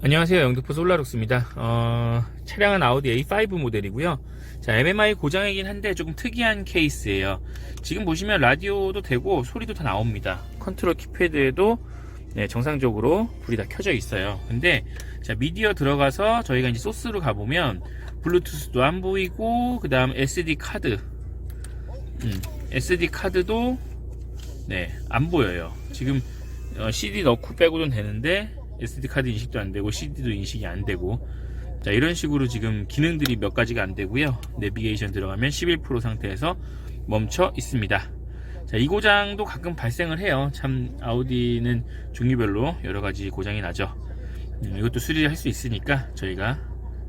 안녕하세요. 영등포 솔라룩스입니다. 어, 차량은 아우디 A5 모델이고요. 자, MMI 고장이긴 한데 조금 특이한 케이스예요. 지금 보시면 라디오도 되고 소리도 다 나옵니다. 컨트롤 키패드에도 네, 정상적으로 불이 다 켜져 있어요. 근데 자, 미디어 들어가서 저희가 이제 소스로 가보면 블루투스도 안 보이고 그 다음 SD 카드 음, SD 카드도 네, 안 보여요. 지금 어, CD 넣고 빼고는 되는데 SD 카드 인식도 안 되고 CD도 인식이 안 되고 자 이런 식으로 지금 기능들이 몇 가지가 안 되고요. 내비게이션 들어가면 11% 상태에서 멈춰 있습니다. 자, 이 고장도 가끔 발생을 해요. 참 아우디는 종류별로 여러 가지 고장이 나죠. 음, 이것도 수리할 수 있으니까 저희가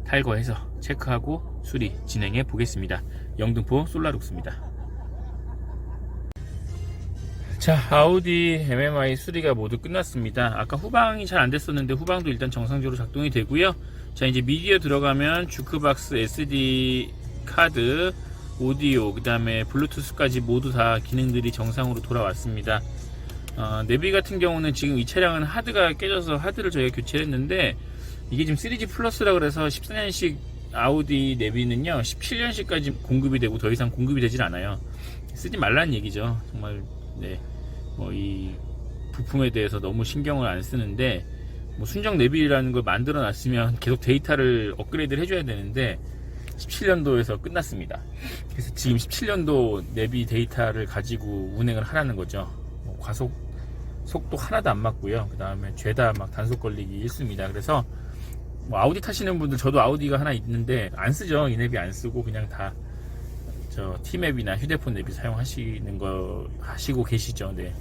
탈거해서 체크하고 수리 진행해 보겠습니다. 영등포 솔라룩스입니다. 자, 아우디 MMI 수리가 모두 끝났습니다. 아까 후방이 잘 안 됐었는데 후방도 일단 정상적으로 작동이 되고요. 자, 이제 미디어 들어가면 주크박스 SD 카드, 오디오, 그 다음에 블루투스까지 모두 다 기능들이 정상으로 돌아왔습니다. 어, 내비 같은 경우는 지금 이 차량은 하드가 깨져서 하드를 저희가 교체를 했는데 이게 지금 3G 플러스라 그래서 14년식 아우디 내비는요 17년식까지 공급이 되고 더 이상 공급이 되질 않아요. 쓰지 말라는 얘기죠. 정말 네. 뭐 이 부품에 대해서 너무 신경을 안 쓰는데 뭐 순정 내비라는 걸 만들어 놨으면 계속 데이터를 업그레이드를 해줘야 되는데 17년도에서 끝났습니다. 그래서 지금 17년도 내비 데이터를 가지고 운행을 하라는 거죠. 뭐 과속 속도 하나도 안 맞고요. 그 다음에 죄다 막 단속 걸리기 일수입니다. 그래서 뭐 아우디 타시는 분들 저도 아우디가 하나 있는데 안 쓰죠. 이 내비 안 쓰고 그냥 다 저 티맵이나 휴대폰 내비 사용하시는 거 하시고 계시죠. 네.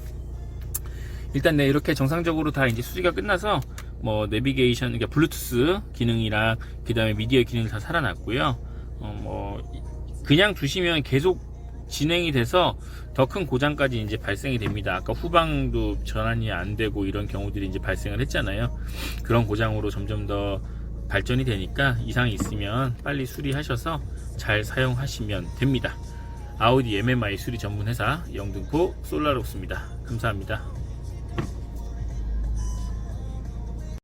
일단 네 이렇게 정상적으로 다 이제 수리가 끝나서 뭐 내비게이션 그러니까 블루투스 기능이랑 그다음에 미디어 기능이 다 살아났고요. 어 뭐 그냥 두시면 계속 진행이 돼서 더 큰 고장까지 이제 발생이 됩니다. 아까 후방도 전환이 안 되고 이런 경우들이 이제 발생을 했잖아요. 그런 고장으로 점점 더 발전이 되니까 이상이 있으면 빨리 수리하셔서 잘 사용하시면 됩니다. 아우디 MMI 수리 전문 회사 영등포 솔라록스입니다. 감사합니다.